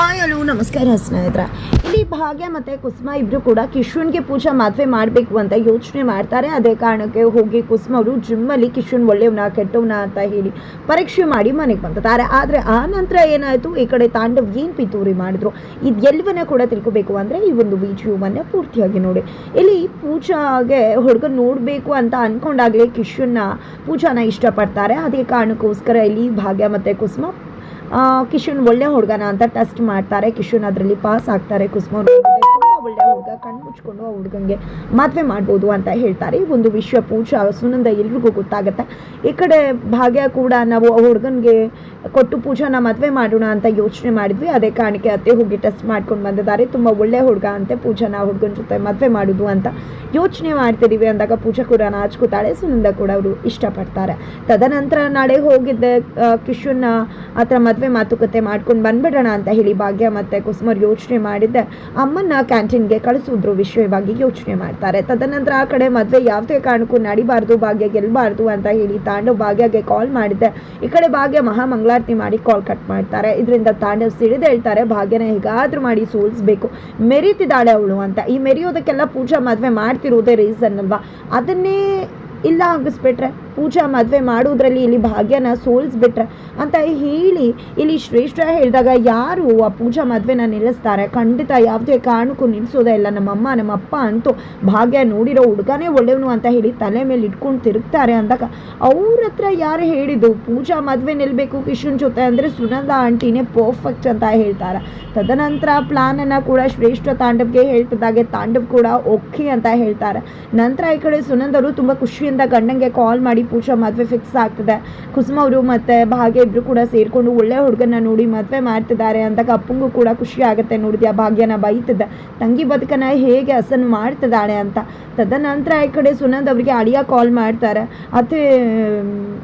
Hi, hello, ನಮಸ್ಕಾರ ಸ್ನೇಹಿತರೆ. ಇಲ್ಲಿ ಭಾಗ್ಯ ಮತ್ತು ಕುಸುಮ ಇಬ್ಬರು ಕೂಡ ಕಿಶುನ್ಗೆ ಪೂಜಾ ಮದುವೆ ಮಾಡಬೇಕು ಅಂತ ಯೋಚನೆ ಮಾಡ್ತಾರೆ. ಅದೇ ಕಾರಣಕ್ಕೆ ಹೋಗಿ ಕುಸುಮ ಅವರು ಜಿಮ್ಮಲ್ಲಿ ಕಿಶುನ್ ಒಳ್ಳೆಯವನ, ಕೆಟ್ಟವನ ಅಂತ ಹೇಳಿ ಪರೀಕ್ಷೆ ಮಾಡಿ ಮನೆಗೆ ಬಂದಿದ್ದಾರೆ. ಆದರೆ ಆ ನಂತರ ಏನಾಯಿತು? ಈ ಕಡೆ ತಾಂಡವ್ ಏನು ಪಿತೂರಿ ಮಾಡಿದ್ರು? ಇದೆಲ್ಲವನ್ನ ಕೂಡ ತಿಳ್ಕೊಬೇಕು ಅಂದರೆ ಈ ಒಂದು ವಿಡಿಯೋವನ್ನು ಪೂರ್ತಿಯಾಗಿ ನೋಡಿ. ಇಲ್ಲಿ ಪೂಜಾಗೆ ಹುಡುಗ ನೋಡಬೇಕು ಅಂತ ಅಂದ್ಕೊಂಡಾಗಲೇ ಕಿಶುನ್ನ ಪೂಜಾನ ಇಷ್ಟಪಡ್ತಾರೆ. ಅದೇ ಕಾರಣಕ್ಕೋಸ್ಕರ ಇಲ್ಲಿ ಭಾಗ್ಯ ಮತ್ತು ಕುಸುಮ ಕಿಶನ್ ಒಳ್ಳೆ ಹುಡುಗನ ಅಂತ ಟೆಸ್ಟ್ ಮಾಡ್ತಾರೆ. ಕಿಶನ್ ಅದರಲ್ಲಿ ಪಾಸ್ ಆಗ್ತಾರೆ. ಕುಸುಮ ಕಣ್ಣು ಮುಚ್ಕೊಂಡು ಆ ಹುಡುಗಂಗೆ ಮದುವೆ ಮಾಡ್ಬೋದು ಅಂತ ಹೇಳ್ತಾರೆ. ಈ ಒಂದು ವಿಶ್ವ ಪೂಜಾ ಸುನಂದ ಎಲ್ರಿಗೂ ಗೊತ್ತಾಗುತ್ತೆ. ಈ ಕಡೆ ಭಾಗ್ಯ ಕೂಡ ನಾವು ಆ ಹುಡುಗನಿಗೆ ಕೊಟ್ಟು ಪೂಜಾನ ಮದುವೆ ಮಾಡೋಣ ಅಂತ ಯೋಚನೆ ಮಾಡಿದ್ವಿ. ಅದೇ ಕಾರಣಕ್ಕೆ ಅತ್ತೆ ಹೋಗಿ ಟೆಸ್ಟ್ ಮಾಡ್ಕೊಂಡು ಬಂದಿದ್ದಾರೆ. ತುಂಬ ಒಳ್ಳೆ ಹುಡುಗ ಅಂತೆ ಪೂಜಾನ ಹುಡುಗನ ಜೊತೆ ಮದುವೆ ಮಾಡೋದು ಅಂತ ಯೋಚನೆ ಮಾಡ್ತಿದ್ದೀವಿ ಅಂದಾಗ ಪೂಜಾ ಕೂಡ ನಾಚ್ಕೋತಾಳೆ. ಸುನಂದ ಕೂಡ ಅವರು ಇಷ್ಟಪಡ್ತಾರೆ. ತದನಂತರ ನಾಳೆ ಹೋಗಿದ್ದ ಕಿಶುನ್ನ ಹತ್ರ ಮದುವೆ ಮಾತುಕತೆ ಮಾಡ್ಕೊಂಡು ಬಂದ್ಬಿಡೋಣ ಅಂತ ಹೇಳಿ ಭಾಗ್ಯ ಮತ್ತು ಕುಸುಮರ್ ಯೋಚನೆ ಮಾಡಿದ್ದೆ. ಅಮ್ಮನ್ನ ಕ್ಯಾಂಟೀನ್ಗೆ ಕಳಿಸೋದ್ರ ವಿಷಯವಾಗಿ ಯೋಚನೆ ಮಾಡ್ತಾರೆ. ತದನಂತರ ಆ ಕಡೆ ಮದುವೆ ಯಾವುದೇ ಕಾರಣಕ್ಕೂ ನಡಿಬಾರ್ದು, ಭಾಗ್ಯ ಗೆಲ್ಲಬಾರ್ದು ಅಂತ ಹೇಳಿ ತಾಂಡವ್ ಭಾಗ್ಯಗೆ ಕಾಲ್ ಮಾಡಿದ್ದೆ. ಈ ಕಡೆ ಭಾಗ್ಯ ಮಹಾ ಮಂಗಳಾರತಿ ಮಾಡಿ ಕಾಲ್ ಕಟ್ ಮಾಡ್ತಾರೆ. ಇದರಿಂದ ತಾಂಡವ್ ಸಿಡಿದು ಹೇಳ್ತಾರೆ, ಭಾಗ್ಯನ ಹೇಗಾದ್ರೂ ಮಾಡಿ ಸೋಲಿಸ್ಬೇಕು. ಮೆರೀತಿದ್ದಾಳೆ ಅವಳು ಅಂತ. ಈ ಮೆರೆಯೋದಕ್ಕೆಲ್ಲ ಪೂಜಾ ಮದುವೆ ಮಾಡ್ತಿರೋದೇ ರೀಸನ್ ಅಲ್ವಾ? ಅದನ್ನೇ ಇಲ್ಲ ಆಗಿಸ್ಬಿಟ್ರೆ ಪೂಜಾ ಮದುವೆ ಮಾಡೋದ್ರಲ್ಲಿ ಇಲ್ಲಿ ಭಾಗ್ಯನ ಸೋಲಿಸ್ಬಿಟ್ರೆ ಅಂತ ಹೇಳಿ ಇಲ್ಲಿ ಶ್ರೇಷ್ಠ ಹೇಳಿದಾಗ ಯಾರು ಆ ಪೂಜಾ ಮದುವೆನ ನಿಲ್ಲಿಸ್ತಾರೆ? ಖಂಡಿತ ಯಾವುದೇ ಕಾರಣಕ್ಕೂ ನಿಲ್ಲಿಸೋದೇ ಇಲ್ಲ. ನಮ್ಮಮ್ಮ, ನಮ್ಮಪ್ಪ ಅಂತೂ ಭಾಗ್ಯ ನೋಡಿರೋ ಹುಡುಗನೇ ಒಳ್ಳೆಯವನು ಅಂತ ಹೇಳಿ ತಲೆ ಮೇಲೆ ಇಟ್ಕೊಂಡು ತಿರುಗ್ತಾರೆ ಅಂದಾಗ ಅವ್ರ ಹತ್ರ ಯಾರು ಹೇಳಿದ್ದು? ಪೂಜಾ ಮದುವೆ ನಿಲ್ಲಬೇಕು ಕಿಶನ್ ಜೊತೆ ಅಂದರೆ ಸುನಂದ ಆಂಟಿನೇ ಪರ್ಫೆಕ್ಟ್ ಅಂತ ಹೇಳ್ತಾರೆ. ತದನಂತರ ಪ್ಲಾನನ್ನು ಕೂಡ ಶ್ರೇಷ್ಠ ತಾಂಡವ್ಗೆ ಹೇಳ್ತಿದ್ದಾಗೆ ತಾಂಡವ್ ಕೂಡ ಓಕೆ ಅಂತ ಹೇಳ್ತಾರೆ. ನಂತರ ಈ ಕಡೆ ಸುನಂದರು ತುಂಬ ಖುಷಿಯಿಂದ ಗಂಡಂಗೆ ಕಾಲ್ ಮಾಡಿ ಪೂಜಾ ಮದುವೆ ಫಿಕ್ಸ್ ಆಗ್ತದೆ. ಕುಸುಮ ಅವರು ಮತ್ತು ಭಾಗ್ಯ ಇಬ್ಬರು ಕೂಡ ಸೇರಿಕೊಂಡು ಒಳ್ಳೆ ಹುಡುಗನ ನೋಡಿ ಮದುವೆ ಮಾಡ್ತಿದ್ದಾರೆ ಅಂತ ಅಪ್ಪಂಗೂ ಕೂಡ ಖುಷಿ ಆಗುತ್ತೆ ನೋಡಿದ್ಯಾ? ಭಾಗ್ಯನ ಬೈತಿದ್ದೆ. ತಂಗಿ ಬದುಕನ ಹೇಗೆ ಹಸನ್ ಮಾಡ್ತಿದ್ದಾಳೆ ಅಂತ. ತದನಂತರ ಈ ಕಡೆ ಸುನಂದ್ ಅವರಿಗೆ ಅಳಿಯ ಕಾಲ್ ಮಾಡ್ತಾರೆ. ಅತಿ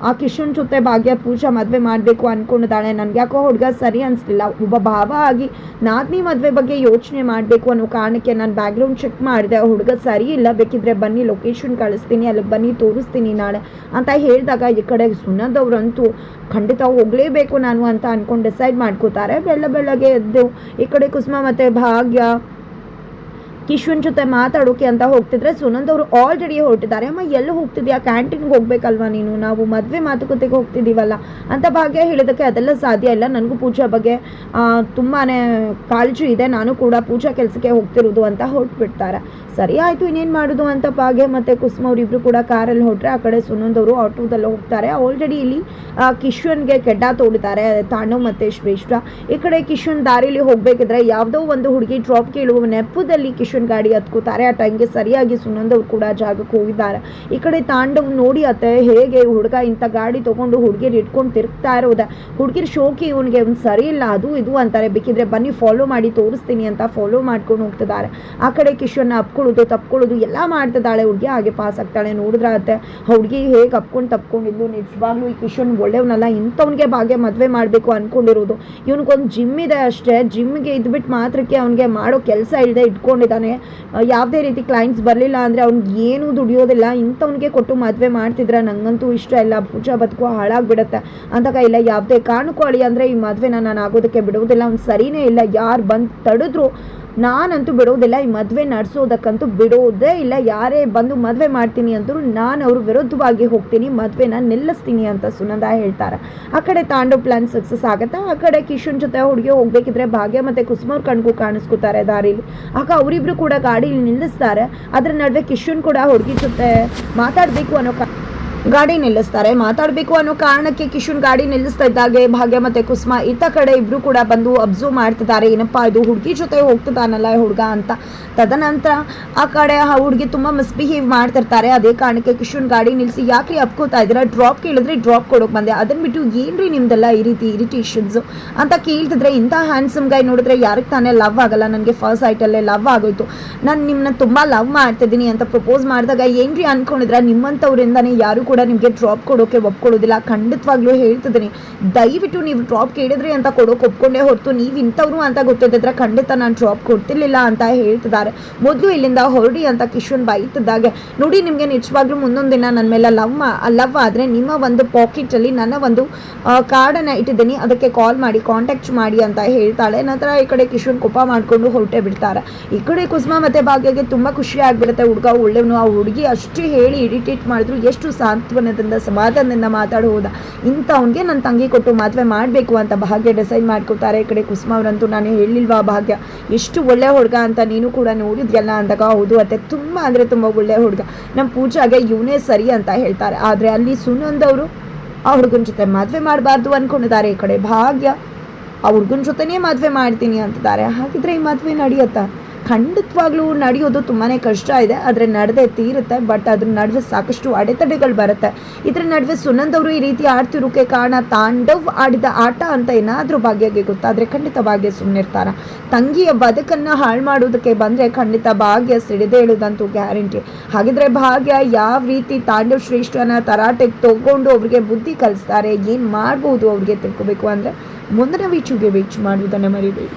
ಆ ಕಿಶನ್ ಜೊತೆ ಭಾಗ್ಯ ಪೂಜಾ ಮದುವೆ ಮಾಡಬೇಕು ಅಂದ್ಕೊಂಡಿದ್ದಾಳೆ ನನಗೆ ಯಾಕೋ ಹುಡುಗ ಸರಿ ಅನಿಸ್ಲಿಲ್ಲ. ಒಬ್ಬ ಭಾವ ಆಗಿ ನಾದಿನಿ ಮದುವೆ ಬಗ್ಗೆ ಯೋಚನೆ ಮಾಡಬೇಕು ಅನ್ನೋ ಕಾರಣಕ್ಕೆ ನಾನು ಬ್ಯಾಕ್ಗ್ರೌಂಡ್ ಚೆಕ್ ಮಾಡಿದೆ. ಹುಡುಗ ಸರಿ ಇಲ್ಲ. ಬೇಕಿದ್ರೆ ಬನ್ನಿ ಲೊಕೇಶನ್ ಕಳಿಸ್ತೀನಿ. ಅಲ್ಲಿಗೆ ಬನ್ನಿ, ತೋರಿಸ್ತೀನಿ ನಾಳೆ. ಅಂತ ಹೇಳಿದಾಗ ಈ ಕಡೆ ಸುನದವ್ರಂತೂ ಖಂಡಿತ ಹೋಗಲೇಬೇಕು ನಾನು ಅಂತ ಅಂದ್ಕೊಂಡು ಡಿಸೈಡ್ ಮಾಡ್ಕೋತಾರೆ. ಬೆಳ್ಳ ಬೆಳಗ್ಗೆ ಎದ್ದು ಈ ಕಡೆ ಕುಸುಮ ಮತ್ತು ಭಾಗ್ಯ ಕಿಶ್ವನ್ ಜೊತೆ ಮಾತಾಡೋಕೆ ಅಂತ ಹೋಗ್ತಿದ್ರೆ ಸುನಂದ್ ಅವರು ಆಲ್ರೆಡಿ ಹೊರಟಿದ್ದಾರೆ. ಅಮ್ಮ, ಎಲ್ಲಿ ಹೋಗ್ತಿದ್ಯಾ? ಕ್ಯಾಂಟೀನ್ಗೆ ಹೋಗ್ಬೇಕಲ್ವಾ ನೀನು? ನಾವು ಮದುವೆ ಮಾತುಕತೆಗೆ ಹೋಗ್ತಿದ್ದೀವಲ್ಲ ಅಂತ ಭಾಗ್ಯ ಹೇಳಿದಕ್ಕೆ ಅದೆಲ್ಲ ಸಾಧ್ಯ ಇಲ್ಲ. ನನಗೂ ಪೂಜಾ ಬಗ್ಗೆ ತುಂಬಾ ಕಾಳಜಿ ಇದೆ. ನಾನು ಕೂಡ ಪೂಜಾ ಕೆಲಸಕ್ಕೆ ಹೋಗ್ತಿರೋದು ಅಂತ ಹೊರಟ್ಬಿಡ್ತಾರೆ. ಸರಿ ಆಯಿತು, ಇನ್ನೇನು ಮಾಡೋದು ಅಂತ ಭಾಗ್ಯ ಮತ್ತು ಕುಸುಮ ಅವರಿಬ್ಬರು ಕೂಡ ಕಾರಲ್ಲಿ ಹೊರಟ್ರೆ ಆ ಕಡೆ ಸುನಂದ್ ಅವರು ಆಟೋದಲ್ಲಿ ಹೋಗ್ತಾರೆ. ಆಲ್ರೆಡಿ ಇಲ್ಲಿ ಕಿಶ್ವನ್ಗೆ ಕೆಡ್ಡ ತೋಡಿದ್ದಾರೆ. ತಾಣು ಮತ್ತು ಶ್ರೇಷ್ಠ. ಈ ಕಡೆ ಕಿಶನ್ ದಾರಿಲಿ ಹೋಗಬೇಕಿದ್ರೆ ಯಾವುದೋ ಒಂದು ಹುಡುಗಿ ಡ್ರಾಪ್ ಕೇಳುವ ನೆಪದಲ್ಲಿ ಕಿಶನ್ ಗಾಡಿ ಹತ್ಕೋತಾರೆ. ಆ ಟೈಮ್ಗೆ ಸರಿಯಾಗಿ ಸುನಂದ್ ಅವ್ರು ಕೂಡ ಜಾಗಕ್ಕೆ ಹೋಗಿದ್ದಾರೆ. ಈ ಕಡೆ ತಾಂಡವ್ ನೋಡಿ ಅತ್ತೆ ಹೇಗೆ ಹುಡುಗ ಇಂಥ ಗಾಡಿ ತೊಗೊಂಡು ಹುಡುಗಿರು ಇಟ್ಕೊಂಡು ತಿರುಗ್ತಾ ಇರೋದ. ಹುಡುಗಿರ್ ಶೋಕಿ ಇವನಿಗೆ ಅವ್ನು ಸರಿ ಇಲ್ಲ, ಅದು ಇದು ಅಂತಾರೆ. ಬೇಕಿದ್ರೆ ಬನ್ನಿ ಫಾಲೋ ಮಾಡಿ, ತೋರಿಸ್ತೀನಿ ಅಂತ ಫಾಲೋ ಮಾಡ್ಕೊಂಡು ಹೋಗ್ತಿದ್ದಾರೆ. ಆ ಕಡೆ ಕಿಶನ್ ಅಪ್ಕೊಳ್ಳೋದು, ತಪ್ಕೊಳ್ಳೋದು ಎಲ್ಲ ಮಾಡ್ತಿದ್ದಾಳೆ. ಹುಡುಗಿ ಹಾಗೆ ಪಾಸ್ ಆಗ್ತಾಳೆ. ನೋಡಿದ್ರೆ ಅತ್ತೆ? ಹುಡುಗಿ ಹೇಗೆ ಅಪ್ಕೊಂಡು ತಪ್ಕೊಂಡಿದ್ದು? ನಿಜವಾಗ್ಲೂ ಈ ಕಿಶನ್ ಒಳ್ಳೆಯವನಲ್ಲ. ಇಂಥವ್ನಿಗೆ ಭಾಗ್ಯ ಮದುವೆ ಮಾಡಬೇಕು ಅನ್ಕೊಂಡಿರೋದು. ಇವನಿಗೊಂದು ಜಿಮ್ ಇದೆ ಅಷ್ಟೇ. ಜಿಮ್ಗೆ ಇದ್ಬಿಟ್ಟು ಮಾತ್ರಕ್ಕೆ ಅವನಿಗೆ ಮಾಡೋ ಕೆಲಸ ಇಲ್ಲದೆ ಇಟ್ಕೊಂಡಿದ್ದಾನೆ. ಆ, ಯಾವುದೇ ರೀತಿ ಕ್ಲೈಂಟ್ಸ್ ಬರಲಿಲ್ಲ ಅಂದರೆ ಅವ್ನಿಗೆ ಏನೂ ದುಡಿಯೋದಿಲ್ಲ. ಇಂಥವ್ನಿಗೆ ಕೊಟ್ಟು ಮದುವೆ ಮಾಡ್ತಿದ್ರೆ ನಂಗಂತೂ ಇಷ್ಟ ಇಲ್ಲ. ಪೂಜಾ ಬದುಕು ಹಾಳಾಗ್ಬಿಡುತ್ತೆ ಅಂತ ಇಲ್ಲ. ಯಾವುದೇ ಕಾರಣಕ್ಕೂ ಅಳಿ ಅಂದರೆ ಈ ಮದುವೆನ ನಾನು ಆಗೋದಕ್ಕೆ ಬಿಡುವುದಿಲ್ಲ. ಅವ್ನು ಸರಿನೇ ಇಲ್ಲ. ಯಾರು ಬಂದು ತಡೆದ್ರು ನಾನಂತೂ ಬಿಡೋದಿಲ್ಲ, ಈ ಮದುವೆ ನಡೆಸೋದಕ್ಕಂತೂ ಬಿಡೋದೇ ಇಲ್ಲ. ಯಾರೇ ಬಂದು ಮದುವೆ ಮಾಡ್ತೀನಿ ಅಂದರೂ ನಾನು ಅವ್ರ ವಿರುದ್ಧವಾಗಿ ಹೋಗ್ತೀನಿ, ಮದುವೆನ ನಿಲ್ಲಿಸ್ತೀನಿ ಅಂತ ಸುನಂದ ಹೇಳ್ತಾರೆ. ಆ ಕಡೆ ತಾಂಡವ್ ಪ್ಲಾನ್ ಸಕ್ಸಸ್ ಆಗುತ್ತೆ? ಆ ಕಡೆ ಕಿಶನ್ ಜೊತೆ ಹುಡುಗಿ ಹೋಗ್ಬೇಕಿದ್ರೆ ಭಾಗ್ಯ ಮತ್ತು ಕುಸುಮವ್ರ ಕಣ್ಗೂ ಕಾಣಿಸ್ಕೊತಾರೆ ದಾರಿಲಿ. ಆಗ ಅವರಿಬ್ರು ಕೂಡ ಗಾಡಿಲಿ ನಿಲ್ಲಿಸ್ತಾರೆ. ಅದ್ರ ನಡುವೆ ಕಿಶನ್ ಕೂಡ ಹುಡುಗಿ ಜೊತೆ ಮಾತಾಡಬೇಕು ಅನ್ನೋ ಗಾಡಿ ನಿಲ್ಲಿಸ್ತಾರೆ. ಮಾತಾಡಬೇಕು ಅನ್ನೋ ಕಾರಣಕ್ಕೆ ಕಿಶನ್ ಗಾಡಿ ನಿಲ್ಲಿಸ್ತಾ ಇದ್ದಾಗೆ. ಭಾಗ್ಯ ಮತ್ತೆ ಕುಸುಮ ಇತ್ತ ಕಡೆ ಇಬ್ರು ಕೂಡ ಬಂದು ಅಬ್ಸರ್ವ್ ಮಾಡ್ತಿದ್ದಾರೆ. ಏನಪ್ಪಾ ಇದು? ಹುಡುಗಿ ಜೊತೆ ಹೋಗ್ತಿದ್ದಾನಲ್ಲ ಹುಡುಗ ಅಂತ. ತದನಂತರ ಆ ಕಡೆ ಆ ಹುಡುಗಿ ತುಂಬಾ ಮಿಸ್ಬಿಹೇವ್ ಮಾಡ್ತಿರ್ತಾರೆ. ಅದೇ ಕಾರಣಕ್ಕೆ ಕಿಶನ್ ಗಾಡಿ ನಿಲ್ಲಿಸಿ ಯಾಕ್ರಿ ಅಪ್ಕೋತಾ ಇದ್ದೀರಾ? ಡ್ರಾಪ್ ಕೇಳಿದ್ರೆ ಡ್ರಾಪ್ ಕೊಡೋಕೆ ಬಂದೆ. ಅದನ್ನ ಬಿಟ್ಟು ಏನ್ರಿ ನಿಮ್ದೆಲ್ಲ ಈ ರೀತಿ ಇರಿಟೇಷನ್ಸ್ ಅಂತ ಕೇಳ್ತಿದ್ರೆ ಇಂಥ ಹ್ಯಾಂಡ್ಸಮ್ ಗೈ ನೋಡಿದ್ರೆ ಯಾರಿಗೆ ತಾನೇ ಲವ್ ಆಗಲ್ಲ? ನನಗೆ ಫಸ್ಟ್ ಸೈಟಲ್ಲೇ ಲವ್ ಆಗೋಯ್ತು. ನಾನು ನಿಮ್ಮನ್ನ ತುಂಬಾ ಲವ್ ಮಾಡ್ತಿದ್ದೀನಿ ಅಂತ ಪ್ರಪೋಸ್ ಮಾಡಿದಾಗ ಏನ್ರಿ ಅನ್ಕೊಂಡಿದ್ರೆ ನಿಮ್ಮಂಥವ್ರಿಂದನೇ ಯಾರು ಕೂಡ ಕೂಡ ನಿಮಗೆ ಡ್ರಾಪ್ ಕೊಡೋಕೆ ಒಪ್ಕೊಳ್ಳೋದಿಲ್ಲ. ಖಂಡಿತವಾಗ್ಲೂ ಹೇಳ್ತಿದ್ದೀನಿ. ದಯವಿಟ್ಟು ನೀವು ಡ್ರಾಪ್ ಕೇಳಿದ್ರಿ ಅಂತ ಕೊಡೋಕೆ ಒಪ್ಕೊಂಡೇ ಹೊರತು ನೀವು ಇಂಥವ್ರು ಅಂತ ಗೊತ್ತಿದ್ದರೆ ಖಂಡಿತ ನಾನು ಡ್ರಾಪ್ ಕೊಡ್ತಿರ್ಲಿಲ್ಲ ಅಂತ ಹೇಳ್ತಿದ್ದಾರೆ. ಮೊದಲು ಇಲ್ಲಿಂದ ಹೊರಡಿ ಅಂತ ಕಿಶನ್ ಬೈತಿದ್ದಾಗೆ. ನೋಡಿ, ನಿಮಗೆ ನಿಜವಾಗ್ಲೂ ಮುಂದೊಂದು ದಿನ ನನ್ನ ಮೇಲೆ ಲವ್ ಲವ್ ಆದರೆ ನಿಮ್ಮ ಒಂದು ಪಾಕೆಟಲ್ಲಿ ನನ್ನ ಒಂದು ಕಾರ್ಡನ್ನು ಇಟ್ಟಿದ್ದೀನಿ. ಅದಕ್ಕೆ ಕಾಲ್ ಮಾಡಿ ಕಾಂಟ್ಯಾಕ್ಟ್ ಮಾಡಿ ಅಂತ ಹೇಳ್ತಾಳೆ. ನಂತರ ಈ ಕಡೆ ಕಿಶನ್ ಕೋಪ ಮಾಡಿಕೊಂಡು ಹೊರಟೆ ಬಿಡ್ತಾರೆ. ಈ ಕಡೆ ಕುಸುಮ ಮತ್ತು ಭಾಗ್ಯಗೆ ತುಂಬ ಖುಷಿ ಆಗಿಬಿಡುತ್ತೆ ಹುಡುಗ ಒಳ್ಳೆಯವನು ಆ ಹುಡುಗಿ ಅಷ್ಟು ಹೇಳಿ ಇರಿಟೇಟ್ ಮಾಡಿದ್ರು. ಎಷ್ಟು ಸಾಂತ್ವನದಿಂದ ಸಮಾಧಾನದಿಂದ ಮಾತಾಡುವುದ. ಹೋದ ಅವನಿಗೆ ನನ್ನ ತಂಗಿ ಕೊಟ್ಟು ಮದುವೆ ಮಾಡಬೇಕು ಅಂತ ಭಾಗ್ಯ ಡಿಸೈಡ್ ಮಾಡ್ಕೊತಾರೆ ಈ ಕಡೆ ಕುಸುಮ ಅವರಂತೂ ನಾನು ಹೇಳಿಲ್ವಾ ಭಾಗ್ಯ? ಎಷ್ಟು ಒಳ್ಳೆ ಹುಡುಗ ಅಂತ ನೀನು ಕೂಡ ನೋಡಿದ್ಯಲ್ಲ ಅಂದಾಗ ಹೌದು ಅತ್ತೆ. ತುಂಬ ಅಂದರೆ ತುಂಬ ಒಳ್ಳೆ ಹುಡುಗ. ನಮ್ಮ ಪೂಜಾಗೆ ಇವನೇ ಸರಿ ಅಂತ ಹೇಳ್ತಾರೆ. ಆದರೆ ಅಲ್ಲಿ ಸುನಂದವರು ಆ ಹುಡುಗನ ಜೊತೆ ಮದುವೆ ಮಾಡಬಾರ್ದು ಅಂದ್ಕೊಂಡಿದ್ದಾರೆ ಈ ಕಡೆ ಭಾಗ್ಯ ಆ ಹುಡುಗನ ಜೊತೆನೇ ಮದುವೆ ಮಾಡ್ತೀನಿ ಅಂತಿದ್ದಾರೆ. ಹಾಗಿದ್ರೆ ಈ ಮದುವೆ ನಡೆಯುತ್ತಾ? ಖಂಡಿತವಾಗ್ಲೂ ನಡೆಯೋದು ತುಂಬಾ ಕಷ್ಟ ಇದೆ. ಆದರೆ ನಡೆದೇ ತೀರುತ್ತೆ, ಬಟ್ ಅದ್ರ ನಡುವೆ ಸಾಕಷ್ಟು ಅಡೆತಡೆಗಳು ಬರುತ್ತೆ. ಇದ್ರ ನಡುವೆ ಸುನಂದ್ ಅವರು ಈ ರೀತಿ ಆಡ್ತಿರೋಕೆ ಕಾರಣ ತಾಂಡವ್ ಆಡಿದ ಆಟ ಅಂತ ಏನಾದರೂ ಭಾಗ್ಯಗೆ ಗೊತ್ತಾದರೆ ಖಂಡಿತ ಭಾಗ್ಯ ಸುಮ್ಮನಿರ್ತಾರ ತಂಗಿಯ ಬದುಕನ್ನು ಹಾಳು ಮಾಡೋದಕ್ಕೆ ಬಂದರೆ ಖಂಡಿತ ಭಾಗ್ಯ ಸಿಡಿದೇ ಹೇಳೋದಂತೂ ಗ್ಯಾರಂಟಿ. ಹಾಗಿದ್ರೆ ಭಾಗ್ಯ ಯಾವ ರೀತಿ ತಾಂಡವ್ ಶ್ರೇಷ್ಠನ ತರಾಟೆಗೆ ತಗೊಂಡು ಅವ್ರಿಗೆ ಬುದ್ಧಿ ಕಲಿಸ್ತಾರೆ, ಏನು ಮಾಡ್ಬೋದು ಅವ್ರಿಗೆ ತಿಳ್ಕೊಬೇಕು ಅಂದರೆ ಮುಂದಿನ ವೀಚುಗೆ ವೀಚ್ ಮಾಡುವುದನ್ನು ಮರಿಬೇಡಿ.